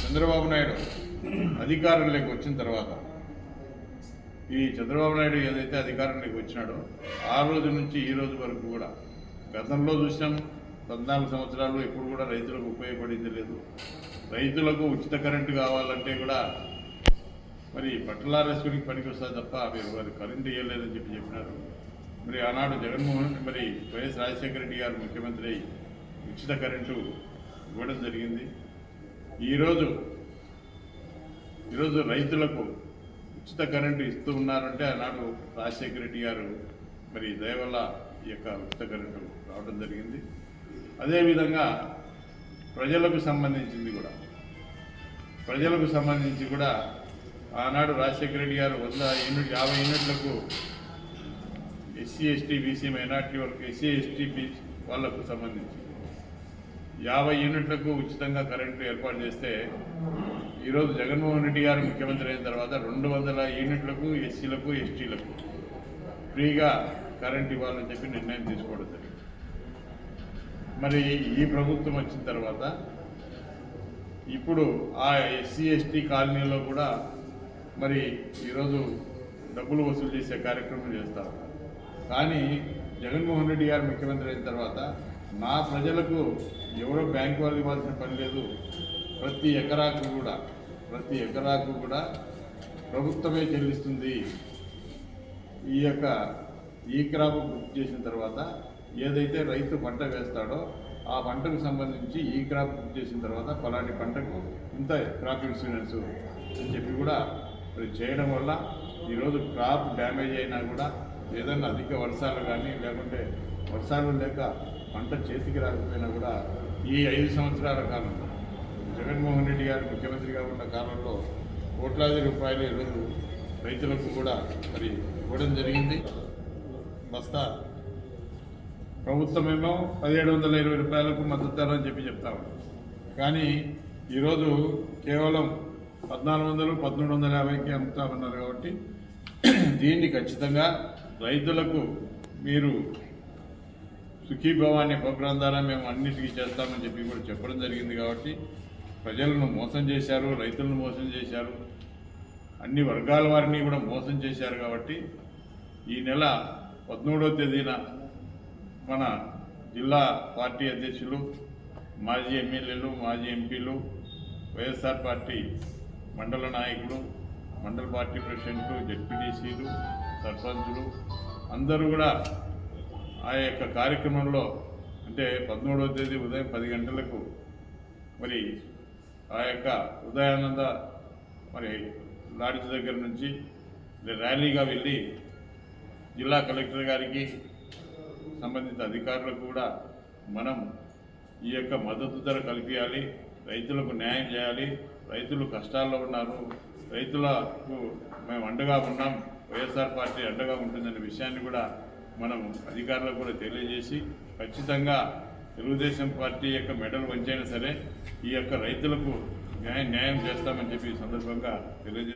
చంద్రబాబు నాయుడు అధికారంలోకి వచ్చిన తర్వాత ఈ చంద్రబాబు నాయుడు ఏదైతే అధికారంలోకి వచ్చినాడో ఆ రోజు నుంచి ఈ రోజు వరకు కూడా గతంలో చూసాం పద్నాలుగు సంవత్సరాలు ఎప్పుడు కూడా రైతులకు ఉపయోగపడింది లేదు. రైతులకు ఉచిత కరెంటు కావాలంటే కూడా మరి పట్టలారేశ్వరికి పనికి వస్తుంది తప్ప మీరు వారి కరెంటు ఇవ్వలేదని చెప్పి చెప్పినారు. మరి ఆనాడు జగన్మోహన్ మరి వైఎస్ రాజశేఖర రెడ్డి గారు ముఖ్యమంత్రి అయి ఉచిత కరెంటు ఇవ్వడం జరిగింది. ఈరోజు ఈరోజు రైతులకు ఉచిత కరెంటు ఇస్తూ ఉన్నారంటే ఆనాడు రాజశేఖర రెడ్డి గారు మరి దయవల్ల ఈ యొక్క ఉచిత కరెంటు రావడం జరిగింది. అదేవిధంగా ప్రజలకు సంబంధించింది కూడా. ప్రజలకు సంబంధించి కూడా ఆనాడు రాజశేఖర రెడ్డి గారు వంద యూనిట్ యాభై యూనిట్లకు ఎస్సీ ఎస్టీ బీసీ మైనార్టీ వాళ్ళకి ఎస్సీ ఎస్టీ బీసీ వాళ్ళకు సంబంధించి యాభై యూనిట్లకు ఉచితంగా కరెంటు ఏర్పాటు చేస్తే ఈరోజు జగన్మోహన్ రెడ్డి గారు ముఖ్యమంత్రి అయిన తర్వాత రెండు వందల యూనిట్లకు ఎస్సీలకు ఎస్టీలకు ఫ్రీగా కరెంట్ ఇవ్వాలని చెప్పి నిర్ణయం తీసుకోవడం జరిగింది. మరి ఈ ప్రభుత్వం వచ్చిన తర్వాత ఇప్పుడు ఆ ఎస్సీ ఎస్టీ కాలనీలో కూడా మరి ఈరోజు డబ్బులు వసూలు చేసే కార్యక్రమం చేస్తారు కానీ జగన్మోహన్ రెడ్డి గారు ముఖ్యమంత్రి అయిన తర్వాత నా ప్రజలకు ఎవరో బ్యాంకు వాళ్ళు ఇవ్వాల్సిన పని లేదు. ప్రతి ఎకరాకు కూడా ప్రతి ఎకరాకు కూడా ప్రభుత్వమే చెల్లిస్తుంది. ఈ యొక్క ఈ క్రాప్ బుక్ చేసిన తర్వాత ఏదైతే రైతు పంట వేస్తాడో ఆ పంటకు సంబంధించి ఈ క్రాప్ బుక్ చేసిన తర్వాత పలాంటి పంటకు ఇంత క్రాప్ ఇన్సూరెన్స్ అని చెప్పి కూడా మరి చేయడం వల్ల ఈరోజు క్రాప్ డ్యామేజ్ అయినా కూడా ఏదైనా అధిక వర్షాలు కానీ లేకుంటే వర్షాలు లేక పంట చేతికి రాకపోయినా కూడా ఈ ఐదు సంవత్సరాల కాలంలో జగన్మోహన్ రెడ్డి గారు ముఖ్యమంత్రిగా ఉన్న కాలంలో కోట్లాది రూపాయలు ఈరోజు రైతులకు కూడా మరి ఇవ్వడం జరిగింది. బస్తా ప్రభుత్వమేమో పదిహేడు వందల ఇరవై రూపాయలకు మద్దతు ధర అని చెప్పి చెప్తాము కానీ ఈరోజు కేవలం పద్నాలుగు వందలు పదమూడు వందల యాభైకి అమ్ముతామన్నారు కాబట్టి దీన్ని ఖచ్చితంగా రైతులకు మీరు సుఖీభవాన్ని ప్రోగ్రాం ద్వారా మేము అన్నిటికీ చేస్తామని చెప్పి కూడా చెప్పడం జరిగింది కాబట్టి ప్రజలను మోసం చేశారు రైతులను మోసం చేశారు. అన్ని వర్గాల వారిని కూడా మోసం చేశారు కాబట్టి ఈ నెల పదమూడవ తేదీన మన జిల్లా పార్టీ అధ్యక్షులు మాజీ ఎమ్మెల్యేలు మాజీ ఎంపీలు వైఎస్ఆర్ పార్టీ మండల నాయకులు మండల పార్టీ ప్రెసిడెంట్లు జడ్పీటీసీలు సర్పంచులు అందరూ కూడా ఆ యొక్క కార్యక్రమంలో అంటే పదమూడవ తేదీ ఉదయం పది గంటలకు మరి ఆ యొక్క ఉదయానంద మరి లాడ్జ్ దగ్గర నుంచి ర్యాలీగా వెళ్ళి జిల్లా కలెక్టర్ గారికి సంబంధిత అధికారులకు కూడా మనం ఈ యొక్క మద్దతు ధర కల్పించాలి రైతులకు న్యాయం చేయాలి. రైతులు కష్టాల్లో ఉన్నారు. రైతులకు మేము అండగా ఉన్నాం. వైఎస్ఆర్ పార్టీ అండగా ఉంటుందనే విషయాన్ని కూడా మనం అధికారులకు కూడా తెలియజేసి ఖచ్చితంగా తెలుగుదేశం పార్టీ యొక్క మెడల్ వంచైనా సరే ఈ యొక్క రైతులకు న్యాయం న్యాయం చేస్తామని చెప్పి ఈ సందర్భంగా తెలియజే